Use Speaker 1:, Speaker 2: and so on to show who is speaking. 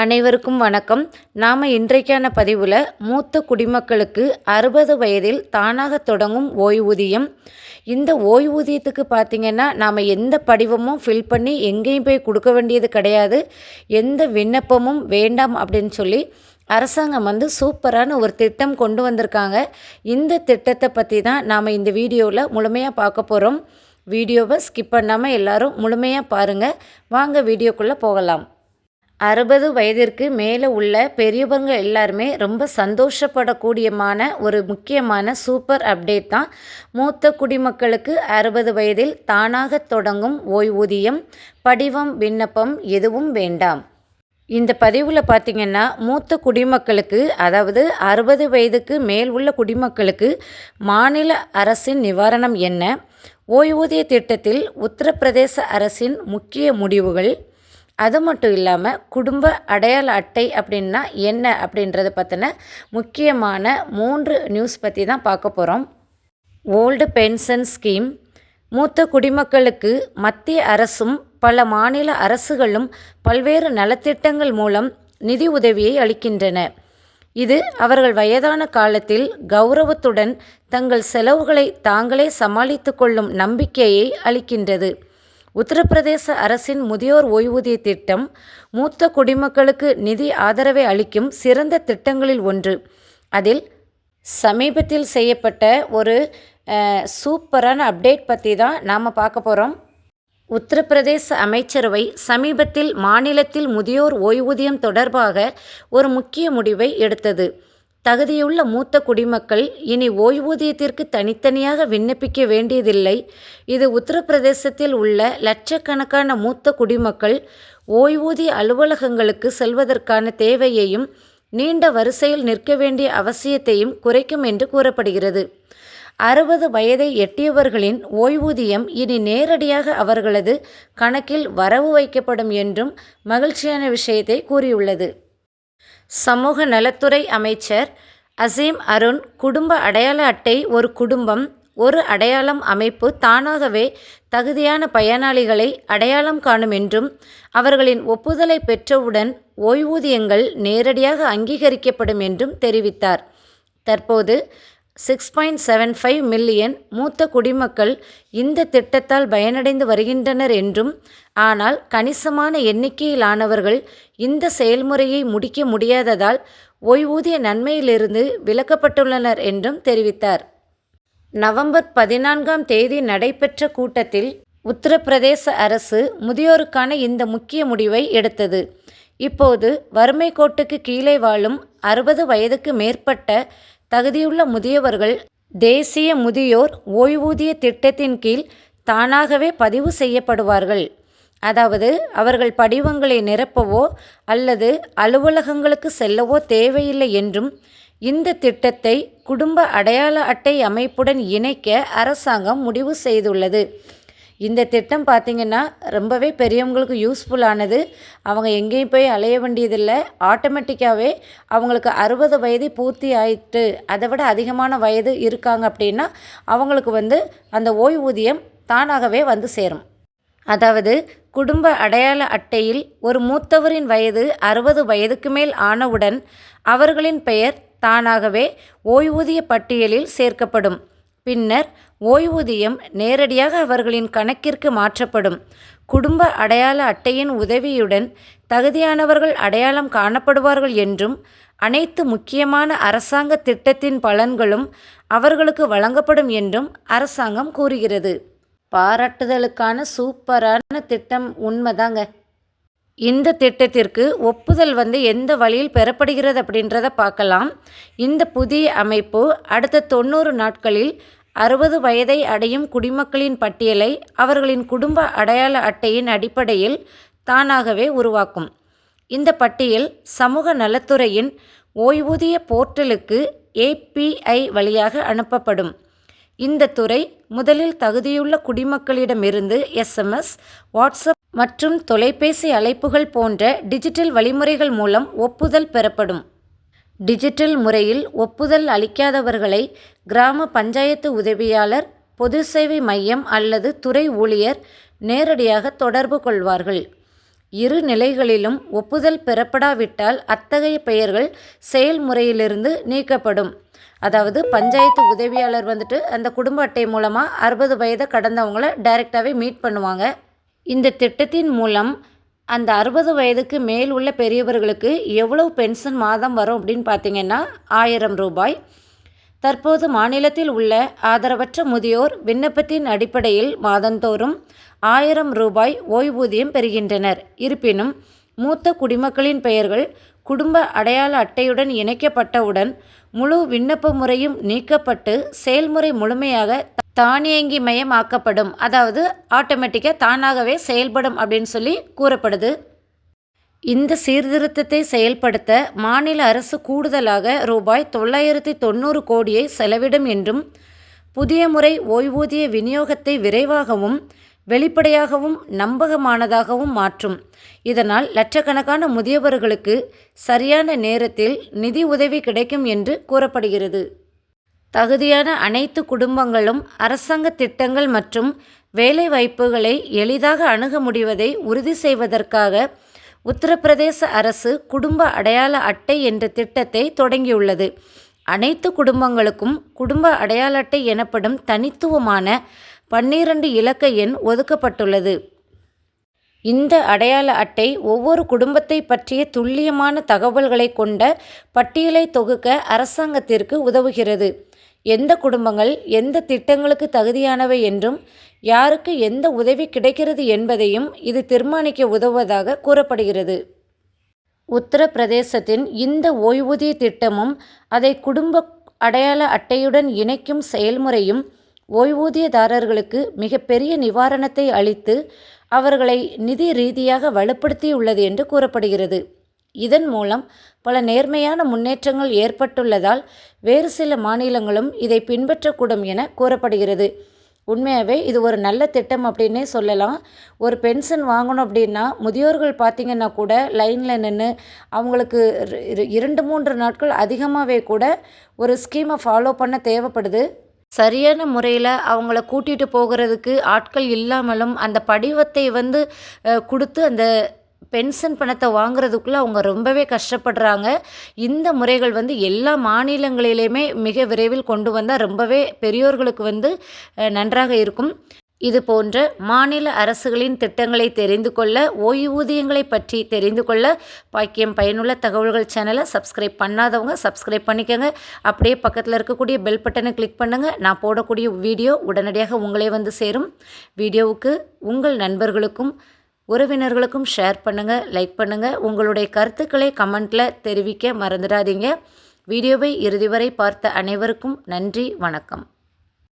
Speaker 1: அனைவருக்கும் வணக்கம். நாம் இன்றைக்கான பதிவில் மூத்த குடிமக்களுக்கு அறுபது வயதில் தானாக தொடங்கும் ஓய்வூதியம். இந்த ஓய்வூதியத்துக்கு பார்த்திங்கன்னா நாம் எந்த படிவமும் ஃபில் பண்ணி எங்கேயும் போய் கொடுக்க வேண்டியது கிடையாது. எந்த விண்ணப்பமும் வேண்டாம் அப்படின்னு சொல்லி அரசாங்கம் வந்து சூப்பரான ஒரு திட்டம் கொண்டு வந்திருக்காங்க. இந்த திட்டத்தை பற்றி தான் நாம் இந்த வீடியோவில் முழுமையாக பார்க்க போகிறோம் வீடியோவை ஸ்கிப் பண்ணாமல் எல்லோரும் முழுமையாக பாருங்கள் வாங்க வீடியோக்குள்ளே போகலாம். அறுபது வயதிற்கு மேலே உள்ள பெரியவங்க எல்லாருமே ரொம்ப சந்தோஷப்படக்கூடியமான ஒரு முக்கியமான சூப்பர் அப்டேட் தான். மூத்த குடிமக்களுக்கு அறுபது வயதில் தானாக தொடங்கும் ஓய்வூதியம் படிவம் விண்ணப்பம் எதுவும் வேண்டாம். இந்த பதிவில் பார்த்திங்கன்னா மூத்த குடிமக்களுக்கு அதாவது அறுபது வயதுக்கு மேல் உள்ள குடிமக்களுக்கு மாநில அரசின் நிவாரணம் என்ன? ஓய்வூதிய திட்டத்தில் உத்தரப்பிரதேச அரசின் முக்கிய முடிவுகள் அது மட்டும் இல்லாமல் குடும்ப அடையாள அட்டை அப்படின்னா என்ன அப்படின்றத பற்றின முக்கியமான மூன்று நியூஸ் பற்றி தான் பார்க்க போகிறோம் ஓல்டு பென்ஷன் ஸ்கீம் மூத்த குடிமக்களுக்கு மத்திய அரசும் பல மாநில அரசுகளும் பல்வேறு நலத்திட்டங்கள் மூலம் நிதி உதவியை அளிக்கின்றன. இது அவர்கள் வயதான காலத்தில் கௌரவத்துடன் தங்கள் செலவுகளை தாங்களே சமாளித்து கொள்ளும் நம்பிக்கையை அளிக்கின்றது. உத்தரப்பிரதேச அரசின் முதியோர் ஓய்வூதிய திட்டம் மூத்த குடிமக்களுக்கு நிதி ஆதரவை அளிக்கும் சிறந்த திட்டங்களில் ஒன்று. அதில் சமீபத்தில் செய்யப்பட்ட ஒரு சூப்பரான அப்டேட் பற்றி தான் நாம் பார்க்க போகிறோம் உத்தரப்பிரதேச அமைச்சரவை சமீபத்தில் மாநிலத்தில் முதியோர் ஓய்வூதியம் தொடர்பாக ஒரு முக்கிய முடிவை எடுத்தது. தகுதியுள்ள மூத்த குடிமக்கள் இனி ஓய்வூதியத்திற்கு தனித்தனியாக விண்ணப்பிக்க வேண்டியதில்லை. இது உத்தரப்பிரதேசத்தில் உள்ள லட்சக்கணக்கான மூத்த குடிமக்கள் ஓய்வூதிய அலுவலகங்களுக்கு செல்வதற்கான தேவையையும் நீண்ட வரிசையில் நிற்க வேண்டிய அவசியத்தையும் குறைக்கும் என்று கூறப்படுகிறது. அறுபது வயதை எட்டியவர்களின் ஓய்வூதியம் இனி நேரடியாக அவர்களது கணக்கில் வரவு வைக்கப்படும் என்றும் மகிழ்ச்சியான விஷயத்தை கூறியுள்ளது. சமூக நலத்துறை அமைச்சர் அசீம் அருண் குடும்ப அடையாள அட்டை ஒரு குடும்பம் ஒரு அடையாளம் அமைப்பு தானாகவே தகுதியான பயனாளிகளை அடையாளம் காணும் என்றும் அவர்களின் ஒப்புதலை பெற்றவுடன் ஓய்வூதியங்கள் நேரடியாக அங்கீகரிக்கப்படும் என்றும் தெரிவித்தார். தற்போது six point seven five million மூத்த குடிமக்கள் இந்த திட்டத்தால் பயனடைந்து வருகின்றனர் என்றும் ஆனால் கணிசமான எண்ணிக்கையிலானவர்கள் இந்த செயல்முறையை முடிக்க முடியாததால் ஓய்வூதிய நன்மையிலிருந்து விலக்கப்பட்டுள்ளனர் என்றும் தெரிவித்தார். நவம்பர் பதினான்காம் தேதி நடைபெற்ற கூட்டத்தில் உத்தரப்பிரதேச அரசு முதியோருக்கான இந்த முக்கிய முடிவை எடுத்தது. இப்போது வறுமை கோட்டுக்கு கீழே வாழும் அறுபது வயதுக்கு மேற்பட்ட தகுதியுள்ள முதியவர்கள் தேசிய முதியோர் ஓய்வூதிய திட்டத்தின் கீழ் தானாகவே பதிவு செய்யப்படுவார்கள். அதாவது அவர்கள் படிவங்களை நிரப்பவோ அல்லது அலுவலகங்களுக்கு செல்லவோ தேவையில்லை என்றும் இந்த திட்டத்தை குடும்ப அடையாள அட்டை அமைப்புடன் இணைக்க அரசாங்கம் முடிவு செய்துள்ளது. இந்த திட்டம் பார்த்திங்கன்னா ரொம்பவே பெரியவங்களுக்கு யூஸ்ஃபுல்லானது அவங்க எங்கேயும் போய் அலைய வேண்டியதில்லை. ஆட்டோமேட்டிக்காகவே அவங்களுக்கு அறுபது வயது பூர்த்தி ஆயிட்டு அதை விட அதிகமான வயது இருக்காங்க அப்படின்னா அவங்களுக்கு வந்து அந்த ஓய்வூதியம் தானாகவே வந்து சேரும். அதாவது குடும்ப அடையாள அட்டையில் ஒரு மூத்தவரின் வயது அறுபது வயதுக்கு மேல் ஆனவுடன் அவர்களின் பெயர் தானாகவே ஓய்வூதிய பட்டியலில் சேர்க்கப்படும். பின்னர் ஓய்வூதியம் நேரடியாக அவர்களின் கணக்கிற்கு மாற்றப்படும். குடும்ப அடையாள அட்டையின் உதவியுடன் தகுதியானவர்கள் அடையாளம் காணப்படுவார்கள் என்றும் அனைத்து முக்கியமான அரசாங்க திட்டத்தின் பலன்களும் அவர்களுக்கு வழங்கப்படும் என்றும் அரசாங்கம் கூறுகிறது. பாராட்டுதலுக்கான சூப்பரான திட்டம் உண்மைதாங்க. இந்த திட்டத்திற்கு ஒப்புதல் வந்து எந்த வழியில் பெறப்படுகிறது அப்படின்றத பார்க்கலாம். இந்த புதிய அமைப்பு அடுத்த தொண்ணூறு நாட்களில் அறுபது வயதை அடையும் குடிமக்களின் பட்டியலை அவர்களின் குடும்ப அடையாள அட்டையின் அடிப்படையில் தானாகவே உருவாக்கும். இந்த பட்டியல் சமூக நலத்துறையின் ஓய்வூதிய போர்ட்டலுக்கு ஏபிஐ வழியாக அனுப்பப்படும். இந்த துறை முதலில் தகுதியுள்ள குடிமக்களிடமிருந்து எஸ்எம்எஸ் வாட்ஸ்அப் மற்றும் தொலைபேசி அழைப்புகள் போன்ற டிஜிட்டல் வழிமுறைகள் மூலம் ஒப்புதல் பெறப்படும். டிஜிட்டல் முறையில் ஒப்புதல் அளிக்காதவர்களை கிராம பஞ்சாயத்து உதவியாளர் பொது சேவை மையம் அல்லது துறை ஊழியர் நேரடியாக தொடர்பு கொள்வார்கள். இரு நிலைகளிலும் ஒப்புதல் பெறப்படாவிட்டால் அத்தகைய பெயர்கள் செயல்முறையிலிருந்து நீக்கப்படும். அதாவது பஞ்சாயத்து உதவியாளர் வந்துட்டு அந்த குடும்ப அட்டை மூலமாக அறுபது வயதை கடந்தவங்கள டைரெக்டாகவே மீட் பண்ணுவாங்க. இந்த திட்டத்தின் மூலம் அந்த அறுபது வயதுக்கு மேல் உள்ள பெரியவர்களுக்கு எவ்வளவு பென்ஷன் மாதம் வரும் அப்படின்னு பார்த்தீங்கன்னா ஆயிரம் ரூபாய். தற்போது மாநிலத்தில் உள்ள ஆதரவற்ற முதியோர் விண்ணப்பத்தின் அடிப்படையில் மாதந்தோறும் ஆயிரம் ரூபாய் ஓய்வூதியம் பெறுகின்றனர். இருப்பினும் மூத்த குடிமக்களின் பெயர்கள் குடும்ப அடையாள அட்டையுடன் இணைக்கப்பட்டவுடன் முழு விண்ணப்ப முறையும் நீக்கப்பட்டு செயல்முறை முழுமையாக தானியங்கி மயமாக்கப்படும். அதாவது ஆட்டோமேட்டிக்காக தானாகவே செயல்படும் அப்படின்னு சொல்லி கூறப்படுது. இந்த சீர்திருத்தத்தை செயல்படுத்த மாநில அரசு கூடுதலாக ரூபாய் தொள்ளாயிரத்தி தொண்ணூறு கோடியை செலவிடும் என்றும் புதிய முறை ஓய்வூதிய விநியோகத்தை விரைவாகவும் வெளிப்படையாகவும் நம்பகமானதாகவும் மாற்றும். இதனால் லட்சக்கணக்கான முதியவர்களுக்கு சரியான நேரத்தில் நிதி உதவி கிடைக்கும் என்று கூறப்படுகிறது. தகுதியான அனைத்து குடும்பங்களும் அரசாங்க திட்டங்கள் மற்றும் வேலைவாய்ப்புகளை எளிதாக அணுக முடிவதை உறுதி செய்வதற்காக உத்தரப்பிரதேச அரசு குடும்ப அடையாள அட்டை என்ற திட்டத்தை தொடங்கியுள்ளது. அனைத்து குடும்பங்களுக்கும் குடும்ப அடையாள அட்டை எனப்படும் தனித்துவமான பன்னிரண்டு இலக்க எண் ஒதுக்கப்பட்டுள்ளது. இந்த அடையாள அட்டை ஒவ்வொரு குடும்பத்தை பற்றிய துல்லியமான தகவல்களை கொண்ட பட்டியலை தொகுக்க அரசாங்கத்திற்கு உதவுகிறது. எந்த குடும்பங்கள் எந்த திட்டங்களுக்கு தகுதியானவை என்றும் யாருக்கு எந்த உதவி கிடைக்கிறது என்பதையும் இது தீர்மானிக்க உதவுவதாக கூறப்படுகிறது. உத்தரப்பிரதேசத்தின் இந்த ஓய்வூதிய திட்டமும் அதை குடும்ப அடையாள அட்டையுடன் இணைக்கும் செயல்முறையும் ஓய்வூதியதாரர்களுக்கு மிகப்பெரிய நிவாரணத்தை அளித்து அவர்களை நிதி ரீதியாக வலுப்படுத்தியுள்ளது என்று கூறப்படுகிறது. இதன் மூலம் பல நேர்மையான முன்னேற்றங்கள் ஏற்பட்டுள்ளதால் வேறு சில மாநிலங்களும் இதை பின்பற்றக்கூடும் என கூறப்படுகிறது. உண்மையாகவே இது ஒரு நல்ல திட்டம் அப்படின்னே சொல்லலாம். ஒரு பென்ஷன் வாங்கணும் அப்படின்னா முதியோர்கள் பார்த்திங்கன்னா கூட லைனில் நின்று அவங்களுக்கு இரண்டு மூன்று நாட்கள் அதிகமாகவே கூட ஒரு ஸ்கீமை ஃபாலோ பண்ண தேவைப்படுது. சரியான முறையில் அவங்கள கூட்டிகிட்டு போகிறதுக்கு ஆட்கள் இல்லாமலும் அந்த படிவத்தை வந்து கொடுத்து அந்த பென்ஷன் பணத்தை வாங்குறதுக்குள்ளே அவங்க ரொம்பவே கஷ்டப்படுறாங்க. இந்த முறைகள் வந்து எல்லா மாநிலங்களிலையுமே மிக விரைவில் கொண்டு வந்தால் ரொம்பவே பெரியோர்களுக்கு வந்து நன்றாக இருக்கும். இது போன்ற மாநில அரசுகளின் திட்டங்களை தெரிந்து கொள்ள ஓய்வூதியங்களை பற்றி தெரிந்து கொள்ள பாக்கியம் பயனுள்ள தகவல்கள் சேனலை சப்ஸ்கிரைப் பண்ணாதவங்க சப்ஸ்கிரைப் பண்ணிக்கோங்க. அப்படியே பக்கத்தில் இருக்கக்கூடிய பெல் பட்டனை கிளிக் பண்ணுங்கள் நான் போடக்கூடிய வீடியோ உடனடியாக உங்களே வந்து சேரும். வீடியோவுக்கு உங்கள் நண்பர்களுக்கும் உறவினர்களுக்கும் ஷேர் பண்ணுங்கள் லைக் பண்ணுங்கள் உங்களுடைய கருத்துக்களை கமெண்ட்டில் தெரிவிக்க மறந்துடாதீங்க. வீடியோவை இறுதி வரை பார்த்த அனைவருக்கும் நன்றி வணக்கம்.